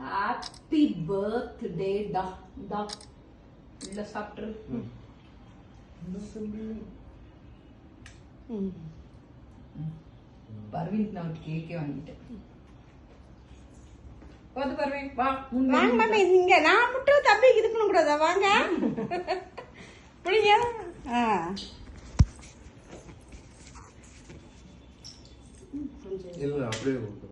Happy birthday டா டா உள்ள சாப்பிட்ரு. பர்வீன் நான் ஒரு கேக்கே வாங்கிட்டேன். வந்து பர்வீன் வா. வாங்க மாமி இங்க நான் மட்டும் தம்பிக்கு பண்ண கூடாதா வாங்க. பிடிங்க ஆ. છે એટલે આપણે